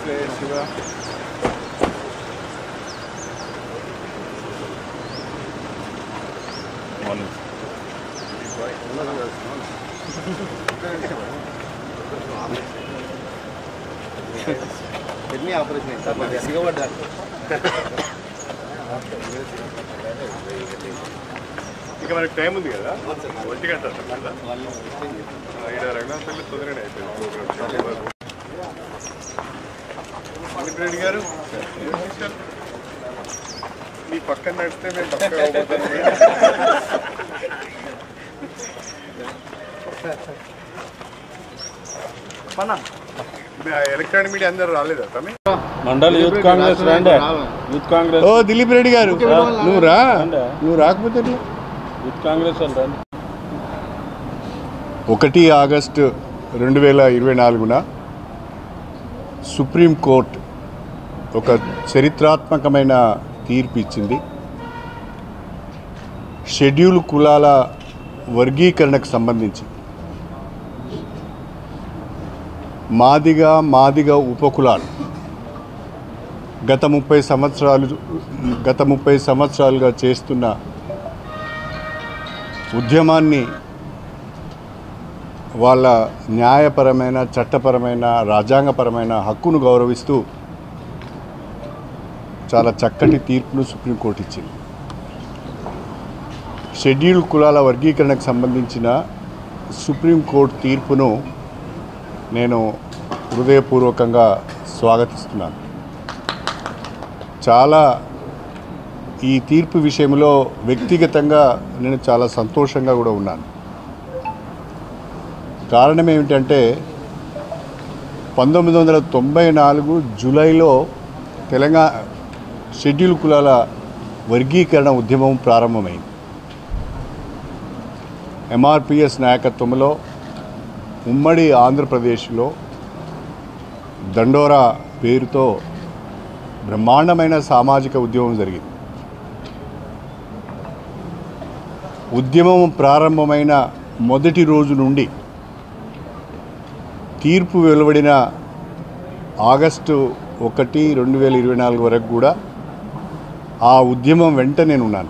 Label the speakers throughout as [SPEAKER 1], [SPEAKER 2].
[SPEAKER 1] Shiva morning
[SPEAKER 2] kidney operation అయింది sir మరి సిగబడ్డారు
[SPEAKER 1] ఇంకా మనకి టైం ఉంది కదా ఒంటి గంట కదా ఇక్కడ రంగనాథపల్లి తొందరగానే అయిపోయింది రెడ్డి గారు. మీ పక్కన నడిస్తే మేము ఎలక్ట్రానిక్ మీడియా అందరూ రాలేదా తమ్మి?
[SPEAKER 3] మండల్ యూత్ కాంగ్రెస్ రండి. యూత్ కాంగ్రెస్.
[SPEAKER 1] ఓ దిలీప్ రెడ్డి గారు. నువ్వు రా. నువ్వు రాకపోతే?
[SPEAKER 3] యూత్ కాంగ్రెస్ రండి.
[SPEAKER 1] ఒకటి ఆగస్టు రెండు వేల ఇరవై నాలుగున సుప్రీంకోర్టు ఒక చరిత్రాత్మకమైన తీర్పు ఇచ్చింది. షెడ్యూల్ కులాల వర్గీకరణకు సంబంధించి. మాదిగా మాదిగ ఉపకులాలు. గత ముప్పై సంవత్సరాలు గత ముప్పై సంవత్సరాలుగా చేస్తున్న ఉద్యమాన్ని వాళ్ళ న్యాయపరమైన చట్టపరమైన రాజ్యాంగపరమైన హక్కును గౌరవిస్తూ చాలా చక్కటి తీర్పును సుప్రీంకోర్టు ఇచ్చింది. షెడ్యూల్ కులాల వర్గీకరణకు సంబంధించిన సుప్రీంకోర్టు తీర్పును నేను హృదయపూర్వకంగా స్వాగతిస్తున్నాను. చాలా ఈ తీర్పు విషయంలో వ్యక్తిగతంగా నేను చాలా సంతోషంగా కూడా ఉన్నాను. కారణం ఏమిటంటే పంతొమ్మిది వందల తొంభై నాలుగు జూలైలో తెలంగాణ షెడ్యూల్ కులాల వర్గీకరణ ఉద్యమం ప్రారంభమైంది. ఎంఆర్పిఎస్ నాయకత్వంలో ఉమ్మడి ఆంధ్రప్రదేశ్లో దండోరా పేరుతో బ్రహ్మాండమైన సామాజిక ఉద్యమం జరిగింది. ఉద్యమం ప్రారంభమైన మొదటి రోజు నుండి తీర్పు వెలువడిన ఆగస్టు ఒకటి రెండు వేల ఇరవై నాలుగు వరకు కూడా ఆ ఉద్యమం వెంట నేను ఉన్నాను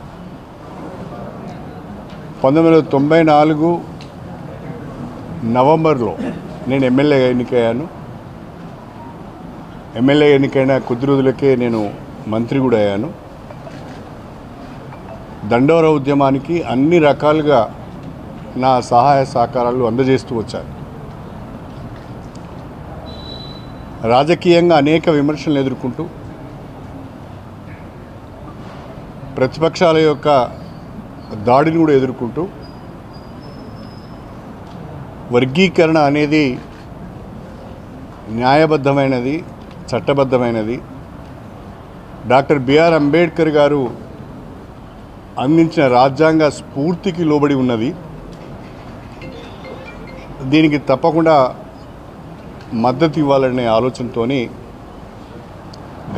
[SPEAKER 1] పంతొమ్మిది వందల తొంభై నాలుగు నవంబర్లో నేను ఎమ్మెల్యే ఎన్నికయ్యాను. ఎమ్మెల్యే ఎన్నికైన కొద్ది రోజులకే నేను మంత్రి కూడా అయ్యాను. దండోర ఉద్యమానికి అన్ని రకాలుగా నా సహాయ సహకారాలు అందజేస్తూ వచ్చాను. రాజకీయంగా అనేక విమర్శలు ఎదుర్కొంటూ ప్రతిపక్షాల యొక్క దాడిని కూడా ఎదుర్కొంటూ వర్గీకరణ అనేది న్యాయబద్ధమైనది చట్టబద్ధమైనది. Doctor B R Ambedkar garu అందించిన రాజ్యాంగ స్ఫూర్తికి లోబడి ఉన్నది. దీనికి తప్పకుండా మద్దతు ఇవ్వాలనే ఆలోచనతో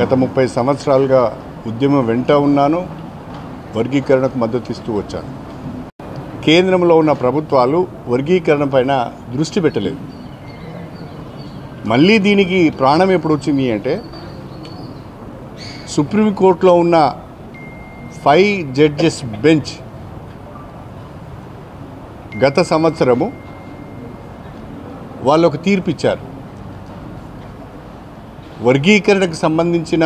[SPEAKER 1] గత ముప్పై సంవత్సరాలుగా ఉద్యమం వెంట ఉన్నాను. వర్గీకరణకు మద్దతు ఇస్తూ వచ్చాను కేంద్రంలో ఉన్న ప్రభుత్వాలు వర్గీకరణ పైన దృష్టి పెట్టలేదు. మళ్ళీ దీనికి ప్రాణం ఎప్పుడు వచ్చింది అంటే సుప్రీంకోర్టులో ఉన్న ఫైవ్ జడ్జెస్ బెంచ్ గత సంవత్సరము వాళ్ళు ఒక తీర్పు ఇచ్చారు వర్గీకరణకు సంబంధించిన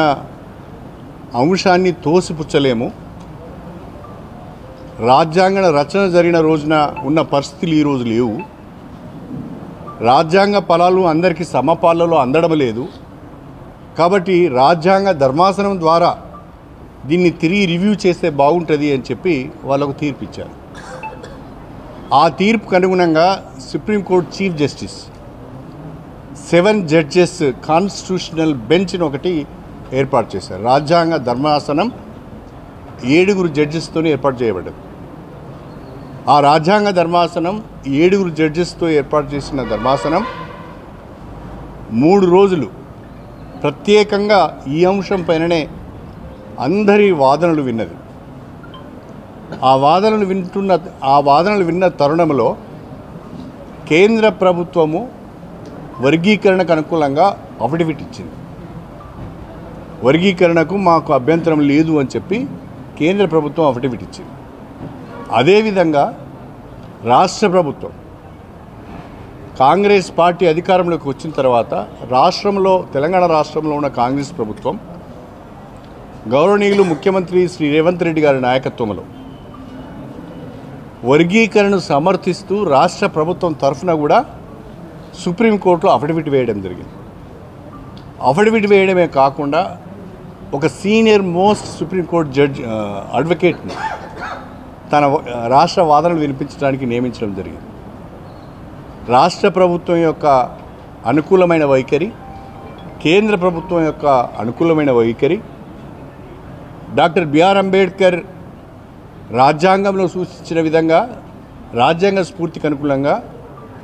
[SPEAKER 1] అంశాన్ని తోసిపుచ్చలేము. రాజ్యాంగ రచన జరిగిన రోజున ఉన్న పరిస్థితులు ఈరోజు లేవు. రాజ్యాంగ ఫలాలు అందరికీ సమపాలలో అందడం లేదు కాబట్టి రాజ్యాంగ ధర్మాసనం ద్వారా దీన్ని తిరిగి రివ్యూ చేస్తే బాగుంటుంది అని చెప్పి వాళ్ళకు తీర్పు ఇచ్చారు ఆ తీర్పుకు అనుగుణంగా supreme court chief justice seven judges constitutional బెంచ్ని ఒకటి ఏర్పాటు చేశారు. రాజ్యాంగ ధర్మాసనం ఏడుగురు జడ్జెస్తో ఏర్పాటు చేయబడ్డది. ఆ రాజ్యాంగ ధర్మాసనం ఏడుగురు జడ్జెస్తో ఏర్పాటు చేసిన ధర్మాసనం మూడు రోజులు ప్రత్యేకంగా ఈ అంశం పైననే అందరి వాదనలు విన్నది. ఆ వాదనలు వింటున్న ఆ వాదనలు విన్న తరుణంలో కేంద్ర ప్రభుత్వము వర్గీకరణకు అనుకూలంగా అఫిడవిట్ ఇచ్చింది. వర్గీకరణకు మాకు అభ్యంతరం లేదు అని చెప్పి కేంద్ర ప్రభుత్వం అఫిడవిట్ ఇచ్చింది. అదేవిధంగా రాష్ట్ర ప్రభుత్వం కాంగ్రెస్ పార్టీ అధికారంలోకి వచ్చిన తర్వాత రాష్ట్రంలో తెలంగాణ రాష్ట్రంలో ఉన్న కాంగ్రెస్ ప్రభుత్వం గౌరవనీయులు ముఖ్యమంత్రి శ్రీ రేవంత్ రెడ్డి గారి నాయకత్వంలో వర్గీకరణను సమర్థిస్తూ రాష్ట్ర ప్రభుత్వం తరఫున కూడా సుప్రీంకోర్టులో అఫిడవిట్ వేయడం జరిగింది. అఫిడవిట్ వేయడమే కాకుండా ఒక senior most supreme court judge అడ్వకేట్ని తన రాష్ట్ర వాదనలు వినిపించడానికి నియమించడం జరిగింది. రాష్ట్ర ప్రభుత్వం యొక్క అనుకూలమైన వైఖరి కేంద్ర ప్రభుత్వం యొక్క అనుకూలమైన వైఖరి డాక్టర్ బిఆర్ అంబేద్కర్ రాజ్యాంగంలో సూచించిన విధంగా రాజ్యాంగ స్ఫూర్తికి అనుకూలంగా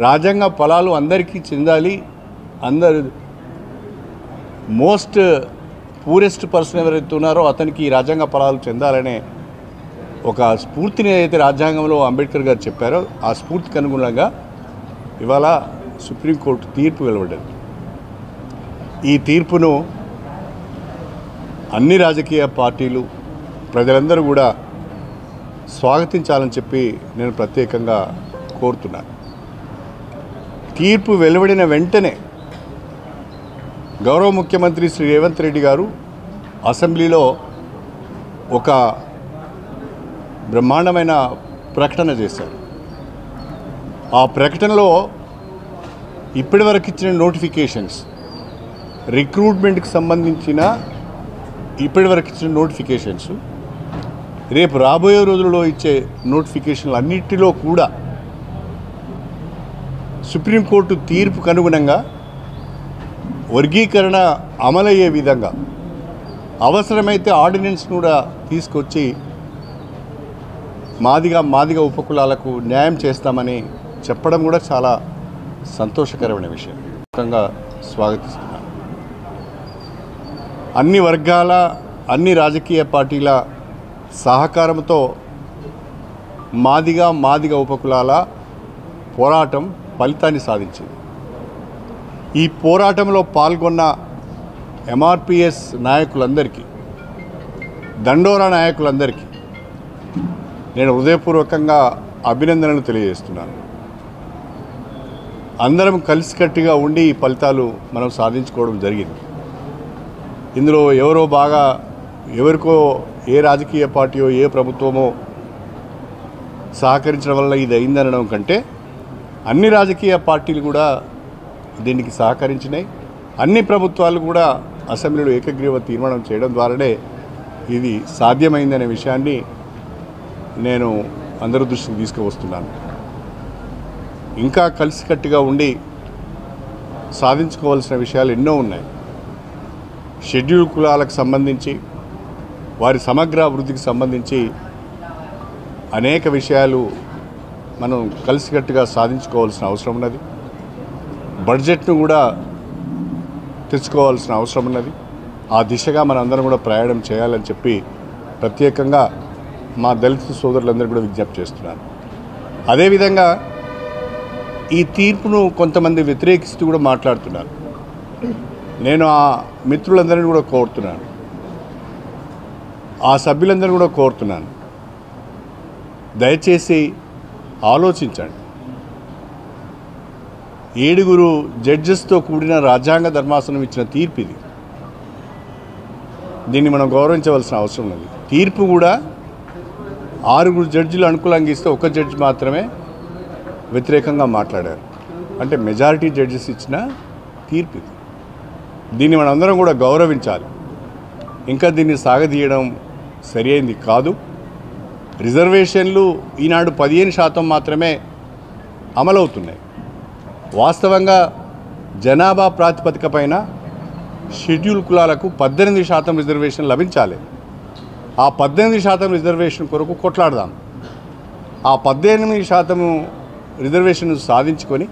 [SPEAKER 1] రాజ్యాంగ ఫలాలు అందరికీ చెందాలి అందరు మోస్ట్ పూరెస్ట్ పర్సన్ ఎవరైతే ఉన్నారో అతనికి ఈ రాజ్యాంగ ఫలాలు చెందాలనే ఒక స్ఫూర్తిని ఏదైతే రాజ్యాంగంలో అంబేద్కర్ గారు చెప్పారో ఆ స్ఫూర్తికి అనుగుణంగా ఇవాళ సుప్రీంకోర్టు తీర్పు వెలువడింది. ఈ తీర్పును అన్ని రాజకీయ పార్టీలు ప్రజలందరూ కూడా స్వాగతించాలని చెప్పి నేను ప్రత్యేకంగా కోరుతున్నాను. తీర్పు వెలువడిన వెంటనే గౌరవ ముఖ్యమంత్రి శ్రీ రేవంత్ రెడ్డి గారు అసెంబ్లీలో ఒక బ్రహ్మాండమైన ప్రకటన చేశారు ఆ ప్రకటనలో ఇప్పటివరకు ఇచ్చిన నోటిఫికేషన్స్ రిక్రూట్మెంట్కి సంబంధించిన ఇప్పటివరకు ఇచ్చిన నోటిఫికేషన్స్ రేపు రాబోయే రోజుల్లో ఇచ్చే నోటిఫికేషన్లు అన్నిటిలో కూడా సుప్రీంకోర్టు తీర్పుకు అనుగుణంగా వర్గీకరణ అమలయ్యే విధంగా అవసరమైతే ఆర్డినెన్స్ కూడా తీసుకొచ్చి మాదిగా మాదిగా ఉపకులాలకు న్యాయం చేస్తామని చెప్పడం కూడా చాలా సంతోషకరమైన విషయం. ముఖ్యంగా స్వాగతిస్తున్నాను. అన్ని వర్గాల అన్ని రాజకీయ పార్టీల సహకారంతో మాదిగా మాదిగా ఉపకులాల పోరాటం ఫలితాన్ని సాధించింది. ఈ పోరాటంలో పాల్గొన్న ఎంఆర్పిఎస్ నాయకులందరికీ దండోరా నాయకులందరికీ నేను హృదయపూర్వకంగా అభినందనలు తెలియజేస్తున్నాను. అందరం కలిసికట్టుగా ఉండి ఈ ఫలితాలు మనం సాధించుకోవడం జరిగింది. ఇందులో ఎవరో బాగా ఎవరికో ఏ రాజకీయ పార్టీయో ఏ ప్రభుత్వమో సహకరించడం వల్ల ఇది అయిందనడం కంటే అన్ని రాజకీయ పార్టీలు కూడా దీనికి సహకరించినాయి. అన్ని ప్రభుత్వాలు కూడా అసెంబ్లీలో ఏకగ్రీవ తీర్మానం చేయడం ద్వారానే ఇది సాధ్యమైందనే విషయాన్ని నేను అందరి దృష్టికి తీసుకువస్తున్నాను. ఇంకా కలిసికట్టుగా ఉండి సాధించుకోవాల్సిన విషయాలు ఎన్నో ఉన్నాయి. షెడ్యూల్ కులాలకు సంబంధించి వారి సమగ్ర అభివృద్ధికి సంబంధించి అనేక విషయాలు మనం కలిసికట్టుగా సాధించుకోవాల్సిన అవసరం ఉన్నది. బడ్జెట్ను కూడా తెచ్చుకోవాల్సిన అవసరం ఉన్నది. ఆ దిశగా మనందరం కూడా ప్రయాణం చేయాలని చెప్పి ప్రత్యేకంగా మా దళిత సోదరులందరూ కూడా విజ్ఞప్తి చేస్తున్నాను అదేవిధంగా ఈ తీర్పును కొంతమంది వ్యతిరేకిస్తూ కూడా మాట్లాడుతున్నారు. నేను ఆ మిత్రులందరినీ కూడా కోరుతున్నాను. ఆ సభ్యులందరినీ కూడా కోరుతున్నాను. దయచేసి ఆలోచించండి. ఏడుగురు జడ్జెస్తో కూడిన రాజ్యాంగ ధర్మాసనం ఇచ్చిన తీర్పు ఇది దీన్ని మనం గౌరవించవలసిన అవసరం ఉంది తీర్పు కూడా ఆరుగురు జడ్జిలు అనుకూలంగా ఇస్తే ఒక జడ్జి మాత్రమే వ్యతిరేకంగా మాట్లాడారు. అంటే మెజారిటీ జడ్జెస్ ఇచ్చిన తీర్పు ఇది. దీన్ని మనందరం కూడా గౌరవించాలి. ఇంకా దీన్ని సాగదీయడం సరి అయింది కాదు. రిజర్వేషన్లు ఈనాడు పదిహేను శాతం మాత్రమే అమలవుతున్నాయి. వాస్తవంగా జనాభా ప్రాతిపదిక పైన షెడ్యూల్ కులాలకు పద్దెనిమిది శాతం రిజర్వేషన్ లభించాలి. ఆ పద్దెనిమిది శాతం రిజర్వేషన్ కొరకు కొట్లాడదాం. ఆ పద్దెనిమిది శాతము రిజర్వేషన్ సాధించుకొని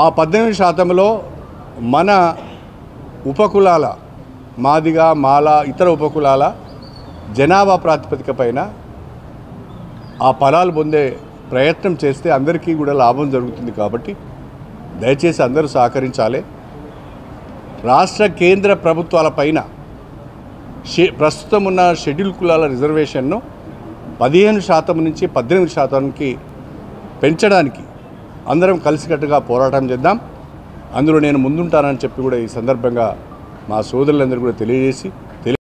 [SPEAKER 1] ఆ పద్దెనిమిది శాతంలో మన ఉపకులాల మాదిగా మాల ఇతర ఉపకులాల జనాభా ప్రాతిపదిక పైన ఆ ఫలాలు పొందే ప్రయత్నం చేస్తే అందరికీ కూడా లాభం జరుగుతుంది కాబట్టి దయచేసి అందరూ సహకరించాలి. రాష్ట్ర కేంద్ర ప్రభుత్వాల పైన ప్రస్తుతం ఉన్న షెడ్యూల్ కులాల రిజర్వేషన్ను పదిహేను శాతం నుంచి పద్దెనిమిది శాతానికి పెంచడానికి అందరం కలిసికట్టుగా పోరాటం చేద్దాం. అందులో నేను ముందుంటానని చెప్పి కూడా ఈ సందర్భంగా మా సోదరులందరూ కూడా తెలియజేసి